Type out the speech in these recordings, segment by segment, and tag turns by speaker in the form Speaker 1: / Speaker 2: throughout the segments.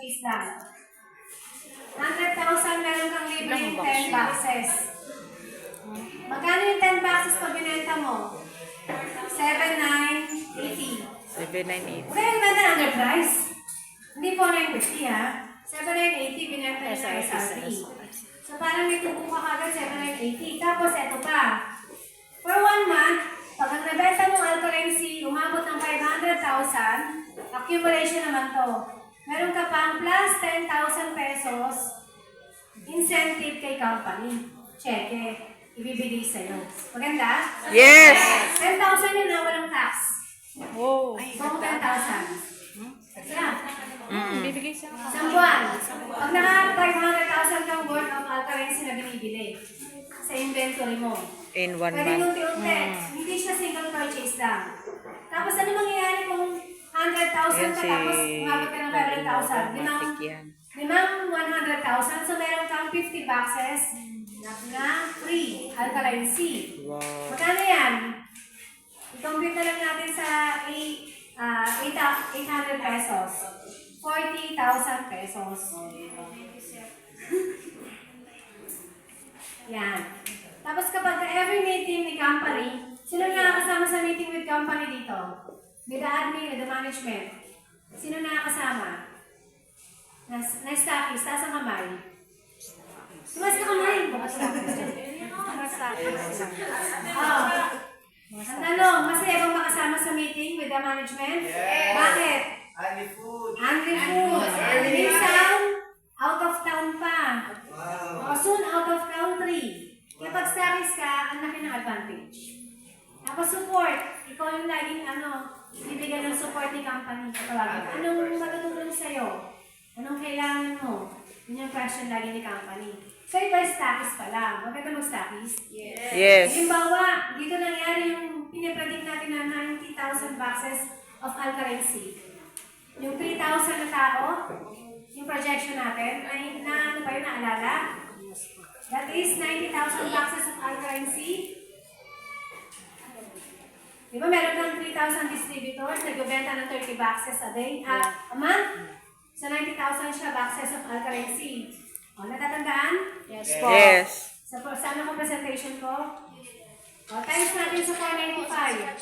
Speaker 1: Lang. 100,000 meron kang libreng 10 boxes. Magkano yung 10 boxes pag binenta mo? 7,980.
Speaker 2: 798.
Speaker 1: Okay, ang ganda underprice. Hindi po 950 ha. 7,980 binenta sa SRP. So parang may tubo ka kagad 7,980. Tapos eto pa. For one month, pag ang nabenta mong alkaline C, umabot ng 500,000, accumulation naman to. Meron ka pang plus 10,000 pesos incentive kay company. Cheque. Ibibigay sa'yo. Maganda?
Speaker 2: Yes!
Speaker 1: 10,000 yun na walang tax.
Speaker 2: Oh.
Speaker 1: So, 10,000. Yeah.
Speaker 2: Mm.
Speaker 3: Bibigay siya.
Speaker 1: Isang buwan. Pag naka 500,000 kang worth of alkalency na binibili sa inventory mo.
Speaker 2: In one
Speaker 1: Pwede
Speaker 2: month.
Speaker 1: unti-unti. Hindi siya single purchase lang. Tapos ano 100,000
Speaker 2: Yan
Speaker 1: ka
Speaker 2: si
Speaker 1: tapos umabot ka ng 500,000? Limang,
Speaker 2: Matik yan.
Speaker 1: limang 100,000. So meron kang 50 boxes na, na free alkaline C.
Speaker 2: Wow.
Speaker 1: Magkano yan? I-compute na lang natin sa eight- ah, eight thou- 800 pesos. 40,000 pesos. Yan. Tapos kapag every meeting ni company, sino nakakasama sa meeting with company dito? With the admin, with the management. Sino nakakasama? Nas, na staffis, taas ang kamay. Tumas ka kamay. Bukas Oh. Ang tanong, masaya bang makasama sa meeting with the management?
Speaker 4: Yes.
Speaker 1: Bakit?
Speaker 4: Ali food.
Speaker 1: Angry food. Minsan, out of town pa.
Speaker 4: Wow.
Speaker 1: O soon, out of country. Kaya pag service ka, ang laki ng advantage. Tapos support. Ikaw yung laging ano, bibigyan ng support ni company. Kapag anong matutulong sa'yo? Anong kailangan mo? Yun yung question lagi ni company. So ito ay status pa lang. Maganda mag-status?
Speaker 2: Yes.
Speaker 1: Halimbawa, dito nangyari yung pinipredict natin na 90,000 boxes of alkaline C. Yung 3,000 na tao, yung projection natin, ay na ano ba yun naalala? That is 90,000 boxes of alkaline C. Di ba meron kang 3,000 distributors, nagbebenta ng 30 boxes a day, ah, a month? So 90,000 siya boxes of alkaline C. O, natatandaan?
Speaker 3: Yes
Speaker 2: Yes.
Speaker 1: Sa so, saan ako presentation ko? O, times natin sa 495.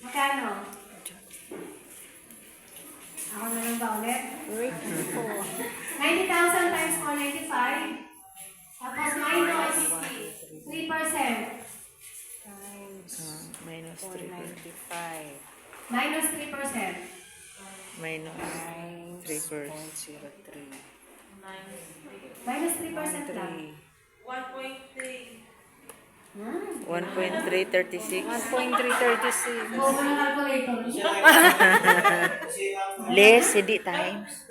Speaker 1: Magkano? Ako na lang ba ulit? 90,000 times 495. Tapos minus 3%.
Speaker 2: Ah, minus 3
Speaker 3: 495
Speaker 1: Minus 3%.
Speaker 2: Minus 3
Speaker 3: 0.03
Speaker 1: Minus 3% lang.
Speaker 2: 3.
Speaker 1: Hmm.
Speaker 2: 1.336.
Speaker 3: 1.336
Speaker 1: Bobo ng calculator.
Speaker 2: Less, hindi times.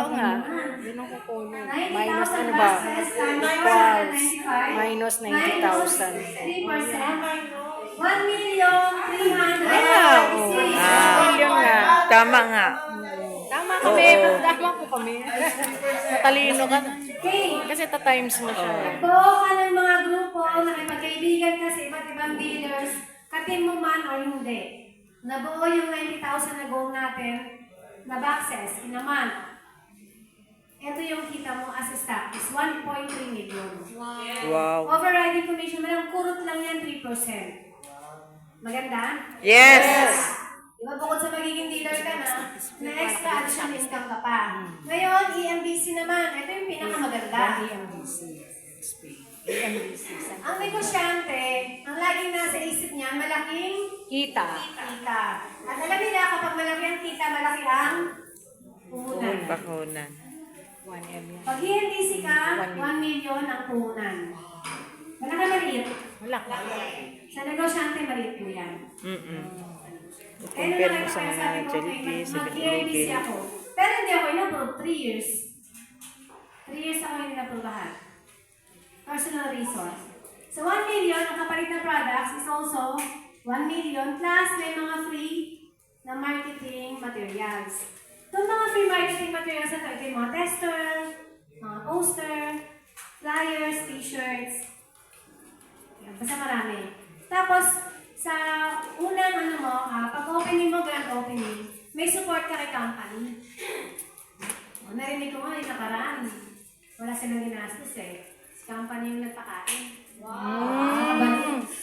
Speaker 3: Oo nga, yun ang kukunin
Speaker 1: 90,000
Speaker 3: minus ano ba
Speaker 1: boxes times
Speaker 3: equals
Speaker 1: 495.
Speaker 3: minus 90,000
Speaker 1: 3%. 1 million 300.
Speaker 3: Wow!
Speaker 2: Ah.
Speaker 3: million nga
Speaker 2: Tama nga.
Speaker 3: tama kami
Speaker 2: Oo.
Speaker 3: tama po kami matalino ka
Speaker 1: Okay.
Speaker 3: kasi ta times mo siya
Speaker 1: Buo ka ng mga grupo, nakipagkaibigan ka sa iba't ibang dealers, katin mo man o hindi. Nabuo yung 90,000 na goal natin na boxes in a month. Ito yung kita mo as a stock is 1.3 million.
Speaker 2: Wow.
Speaker 1: Overriding commission, malang kurot lang yan 3%. Maganda?
Speaker 2: Yes.
Speaker 1: Diba bukod sa magiging dealer ka na, na extra additional income ka pa. Ngayon, EMBC naman, ito yung pinakamaganda. Ang negosyante, ang laging nasa isip niya, malaking
Speaker 3: kita
Speaker 1: kita. At alam nila, kapag malaki ang kita, malaki ang puhunan.
Speaker 2: Bakunan.
Speaker 3: 1M yan
Speaker 1: Pag EMBC ka, 1 million ang puhunan. Wala ka maliit.
Speaker 3: wala ka
Speaker 1: Sa negosyante, maliit mo yan.
Speaker 2: Mm-mm.
Speaker 1: Kaya
Speaker 2: Compare
Speaker 1: nung
Speaker 2: mo sa mga Jollibee,
Speaker 1: mag-EMBC
Speaker 2: 7-Eleven.
Speaker 1: ako. Pero hindi ako in-approve, 3 years. 3 years ako yung in-approvehan. Personal reason. So 1 million, ang kapalit na products is also 1 million plus may mga free na marketing materials. Itong mga free marketing materials na ito, ito yung mga tester, mga poster, flyers, t-shirts, basta marami. Tapos, sa unang ano mo, ah, pag opening mo, grand opening, may support ka kay company. narinig ko nga yung nakaraan. Wala silang ginastos eh. Si company yung nagpakain. Wow!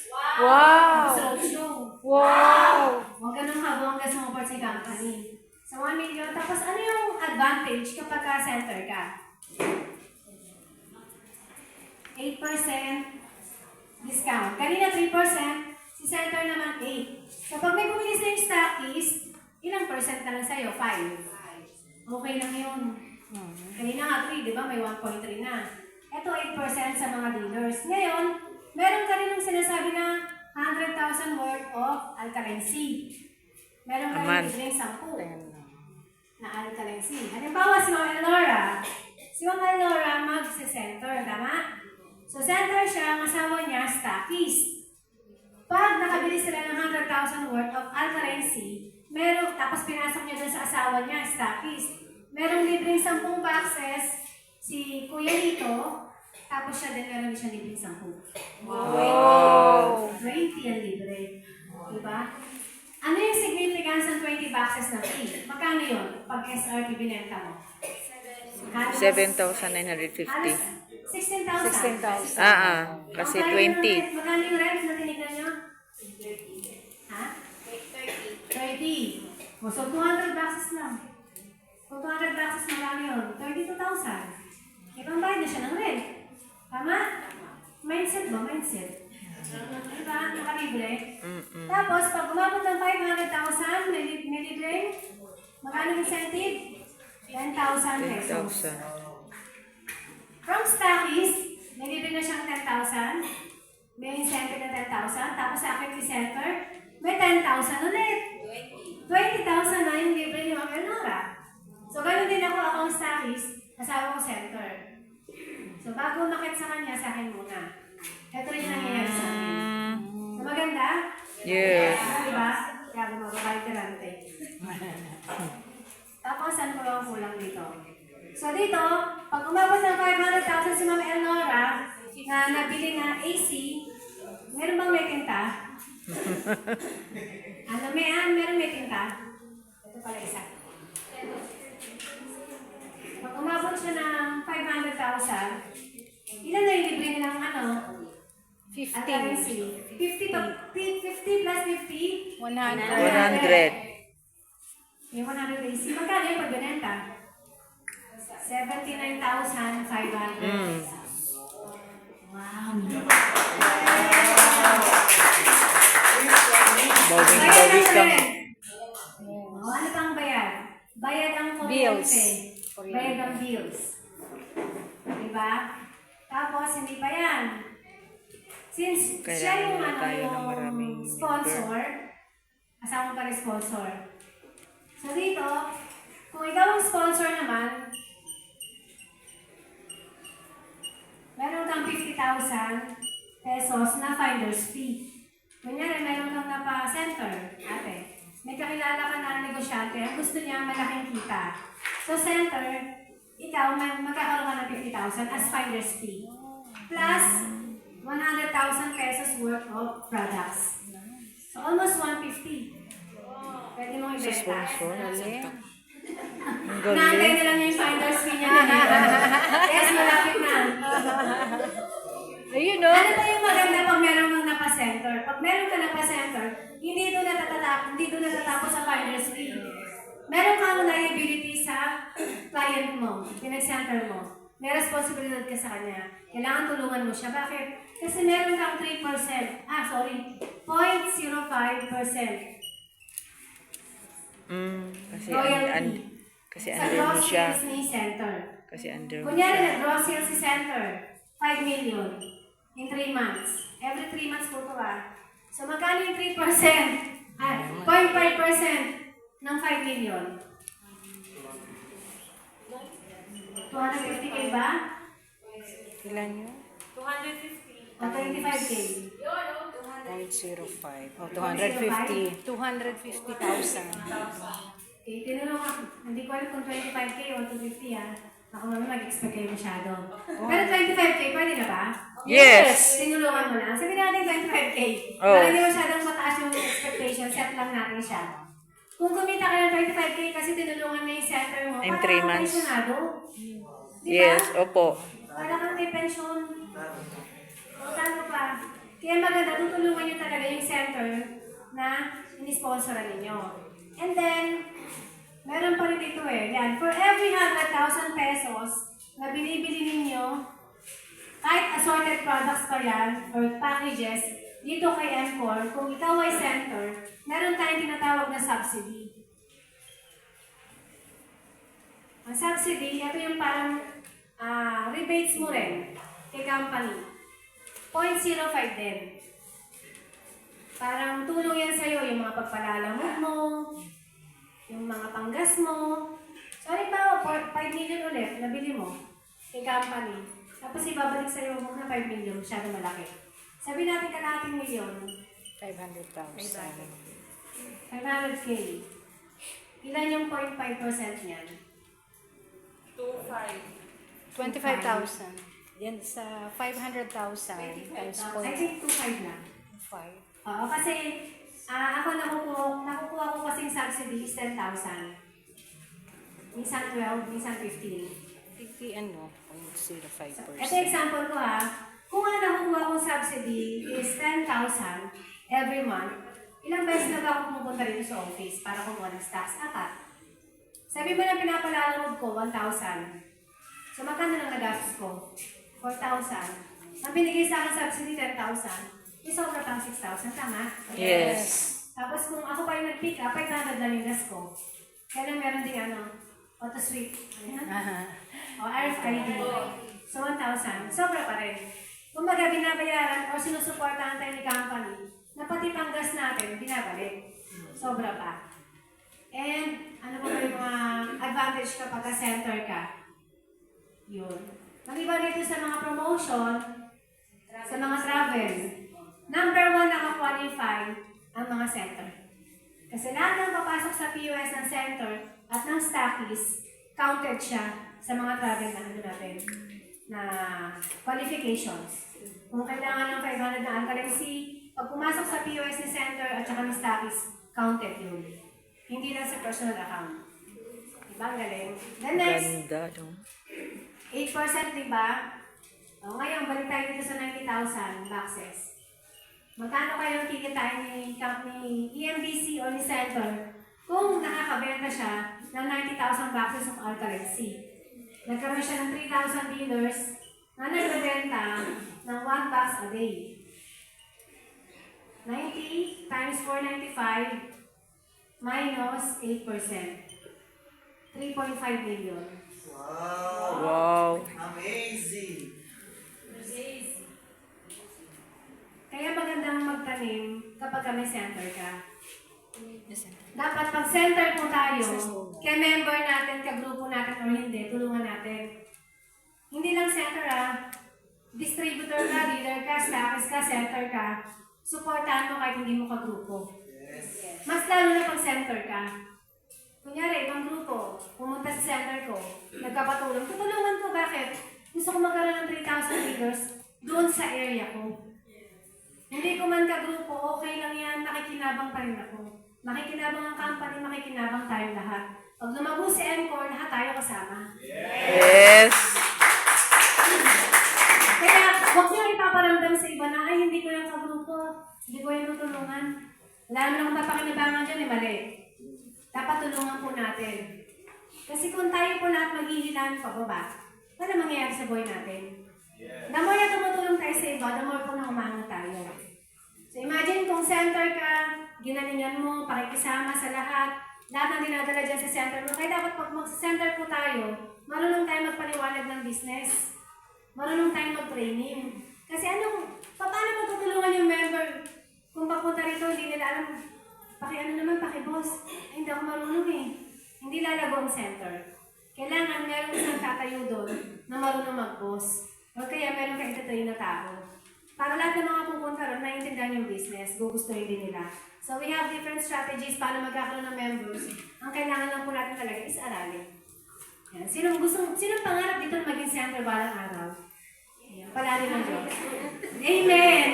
Speaker 3: Wow!
Speaker 1: Wow! show.
Speaker 3: Wow!
Speaker 1: Huwag ganun habang hanggang sumuport sa company. So, 1 million. Tapos, ano yung advantage kapag ka-center ka? 8% discount. Kanina 3%, si center naman 8. So, pag may bumili sa yung stockist, ilang percent na lang sa'yo? 5. Okay lang yun. Kanina nga 3, di ba? May 1.3 na. Ito 8% sa mga dealers. Ngayon, meron ka rin ng sinasabi na 100,000 worth of alkaline C. Meron ka rin libreng 10 na alkaline C. Halimbawa, si Ma'am Elnora. Si Ma'am Elnora mag-center, tama? So, center siya, ang asawa niya, stockist. Pag nakabili sila ng 100,000 worth of alkaline C, meron, tapos pinasok niya dun sa asawa niya, stockist. Merong libreng 10 boxes si Kuya Lito, tapos siya din meron din siya libreng 10.
Speaker 3: Wow!
Speaker 1: 20 ang libre. Diba? Ano yung significance ng 20 boxes ng fee? Magkano yun pag SRP binenta mo? Halos-
Speaker 2: 7,950.
Speaker 1: Halos 16,000.
Speaker 3: 16,000.
Speaker 2: Ah, ah. Kasi
Speaker 1: Magkano yung
Speaker 2: 20.
Speaker 1: rent- Magkano yung rent na tinignan nyo? Ha? 30. O, so 200 boxes lang. Kung 200 boxes, magkano yun? 32,000. Ibang bayad na siya ng rent. Tama? Mindset ba? Mindset. Diba? Nakalibre.
Speaker 2: Mm-mm.
Speaker 1: Tapos, pag umabot ng 500,000, may, li- may libreng, magkano incentive? 10,000 pesos.
Speaker 2: 10,000.
Speaker 1: From stockist, may libre na siyang 10,000. May incentive na 10,000. Tapos sa akin center, may 10,000 ulit. 20,000 na yung libre ni Ma'am Eleonora. So, ganun din ako, ako ang stockist, asawa ko center. So, bago umakit sa kanya, sa akin muna. Ito rin yung nangyayari sa akin. So, maganda?
Speaker 2: yes.
Speaker 1: Ah, diba? Kaya bumababay ka lang, te. Tapos, ano ba ang kulang dito? So, dito, pag umabot ng 500,000 si Ma'am Elnora na nabili na AC, meron bang may tinta? ano, may, ah, meron may tinta? Ito pala isa. Pag umabot siya ng 500,000, ilan na yung libre nilang ano?
Speaker 3: 50.
Speaker 1: Currency. 50, pa, 50 plus 50?
Speaker 3: 100.
Speaker 2: 100.
Speaker 1: Yung 100 AC. Magkano yung pagbinenta? 79,500
Speaker 2: Mm.
Speaker 1: Wow.
Speaker 2: Bawing-bawi ka.
Speaker 1: Oh, ano pang bayad? Bayad ang.
Speaker 3: Bills.
Speaker 1: Bayad ang bills. Diba? Tapos, hindi pa yan. Since
Speaker 2: Kailangan
Speaker 1: siya yung, ano, yung sponsor, asawa pa rin sponsor. So dito, kung ikaw ang sponsor naman, meron kang 50,000 pesos na finder's fee. Kunyari, meron kang napa-center, ate. May kakilala ka na negosyante, ang gusto niya malaking kita. So center, ikaw mag magkakaroon ka ng 50,000 as finder's fee. Plus, 100,000 pesos worth of products. So almost 150. Pwede mo
Speaker 2: Sa
Speaker 1: ibenta.
Speaker 2: sponsor.
Speaker 1: Naantay na lang yung finder's fee niya. yes, malapit na.
Speaker 3: Ayun no?
Speaker 1: Ano ba yung maganda pag meron kang napa-center? Pag meron ka napa-center, hindi doon natatapos, hindi doon natatapos sa finder's fee. Meron kang liability sa client mo, pinag-center mo. May responsibilidad ka sa kanya. Kailangan tulungan mo siya. Bakit? Kasi meron kang 3%. Ah, sorry. 0.05%.
Speaker 2: Mm, kasi
Speaker 1: Royalty.
Speaker 2: an, an, kasi
Speaker 1: sa
Speaker 2: under mo siya.
Speaker 1: sales ni center.
Speaker 2: Kasi under mo
Speaker 1: Kunyari,
Speaker 2: siya.
Speaker 1: nag-gross sales si center. 5 million in 3 months. Every 3 months po ito ah. So, magkano yung 3%? Ah, 0.5% ng 5 million. 250k ba?
Speaker 3: Ilan yun?
Speaker 1: O 25k?
Speaker 3: 0.05. Oh, 250. 250,000.
Speaker 1: Okay, tinanong ako. Hindi ko alam kung 25k o 250 ah. Ako naman nag-expect kayo masyado. Pero 25k, pwede na ba?
Speaker 2: Yes!
Speaker 1: Tinulungan mo na. Sabi natin 25k.
Speaker 2: Oh.
Speaker 1: Para hindi masyadong mataas yung expectation, set lang natin siya. Kung kumita ka ng 25K kasi tinulungan mo yung center mo,
Speaker 2: In
Speaker 1: para
Speaker 2: three
Speaker 1: kang
Speaker 2: months.
Speaker 1: pensyonado. Di ba?
Speaker 2: Yes, opo.
Speaker 1: Para kang may pension. O, tama pa. Kaya maganda, tutulungan nyo talaga yung center na in-sponsoran ninyo. And then, meron pa rin dito eh. Yan, for every 100,000 pesos na binibili ninyo, kahit assorted products pa yan, or packages, dito kay Encore, kung ikaw ay center, meron tayong tinatawag na subsidy. Ang subsidy, ito yung parang ah, rebates mo rin kay company. 0.05 din. Parang tulong yan sa'yo, yung mga pagpalalamog mo, yung mga panggas mo. So, halimbawa, for 5 million ulit, nabili mo kay company. Tapos ibabalik sa'yo mo na 5 million, masyado malaki. Sabi natin kalating milyon,
Speaker 3: 500,000.
Speaker 1: 500k. Ilan yung 0.5% niyan?
Speaker 3: 25,000. Yan sa 500,000 times
Speaker 1: I think 2.5 na.
Speaker 3: 0.5.
Speaker 1: Oo, kasi ah ako nakukuha, nakukuha ko kasing subsidy is 10,000. Minsan 12, minsan 15.
Speaker 3: 50 ano, 0.05%.
Speaker 1: Ito example ko ha. Kung ang nakukuha kong subsidy is 10,000 every month, ilang beses na ba ako pumupunta dito sa office para kumuha ng stocks? Apat. Sabi mo na pinapalalamog ko, 1,000. So magkano lang nagastos ko? 4,000. Ang binigay sa akin subsidy, 10,000. Sobra pang 6,000, tama?
Speaker 2: Yes.
Speaker 1: Tapos kung ako pa yung nag-pick up, 500 lang yung gas ko. Kaya lang meron din ano, auto sweep. O RFID. So, 1,000. Sobra pa rin. Kung baga binabayaran o sinusuportahan tayo ni company, na pati pang gas natin, binabalik. Sobra pa. And, ano ba yung mga advantage kapag ka-center ka? Yun. Maliban dito sa mga promotion, sa mga travel, number one naka-qualify ang mga center. Kasi lahat ng papasok sa POS ng center at ng stockies, counted siya sa mga travel na ano natin, na qualifications. Kung kailangan ng 500 na alkaline C, pag pumasok sa POS ni center at saka ng stockies, counted yun. Hindi lang sa personal account. Diba? Ang galing. Then next,
Speaker 2: Ganda, no?
Speaker 1: 8% di ba? O ngayon, balik tayo dito sa 90,000 boxes. Magkano kayong kikitain ni company EMBC o ni Center kung nakakabenta siya ng 90,000 boxes of alkaline C? Nagkaroon siya ng 3,000 dealers na nagbebenta ng 1 box a day. 90 times 495 minus 8%. 3.5 million.
Speaker 4: Wow!
Speaker 2: Wow.
Speaker 4: Amazing!
Speaker 1: Kaya magandang magtanim kapag kami center ka. Dapat pag center po tayo, kay member natin, ka grupo natin or hindi, tulungan natin. Hindi lang center ah, distributor ka, leader ka, staffers ka, center ka, supportahan mo kahit hindi mo ka grupo.
Speaker 4: Yes!
Speaker 1: Mas lalo na pag center ka. Kunyari, ibang grupo, pumunta sa center ko, nagkapatulong. Tutulungan ko, bakit? Gusto ko magkaroon ng 3,000 leaders doon sa area ko. Hindi ko man ka-grupo, okay lang yan, nakikinabang pa rin ako. Makikinabang ang company, makikinabang tayong lahat. Pag lumago si Encore, lahat tayo kasama.
Speaker 2: Yes.
Speaker 1: Kaya, huwag niyo ipaparamdam sa iba na, ay, hindi ko yung kagrupo, hindi ko yung tutulungan. Wala naman akong papakinabangan dyan, eh, mali. Dapat tulungan po natin. Kasi kung tayo po lahat maghihilan pababa, ano mangyayari sa buhay natin? The more na tumutulong tayo sa iba, the more po na umangat tayo. So imagine kung center ka, ginalingan mo, pakikisama sa lahat, lahat ng dinadala dyan sa center mo. Kaya dapat pag mag-center po tayo, marunong tayo magpaliwanag ng business. Marunong tayo mag-training. Kasi anong, pa- paano mo tutulungan yung member kung papunta rito, hindi nila alam, paki ano naman, paki boss, ay, hindi ako marunong eh. Hindi lalago ang center. Kailangan meron isang tatayo doon na marunong mag-boss. O kaya meron kang entertain na tao. Para lahat ng mga pupunta ron, naiintindihan yung business, gugustuhin din nila. So we have different strategies para magkakaroon ng members. Ang kailangan lang po natin talaga is aralin. Yan. Sino gusto, sino pangarap dito maging center balang araw? Yan. Palali ng Diyos. Amen!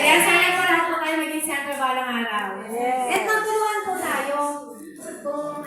Speaker 1: Kaya sana po lahat po kayo maging center balang araw. At magtulungan po tayo. kung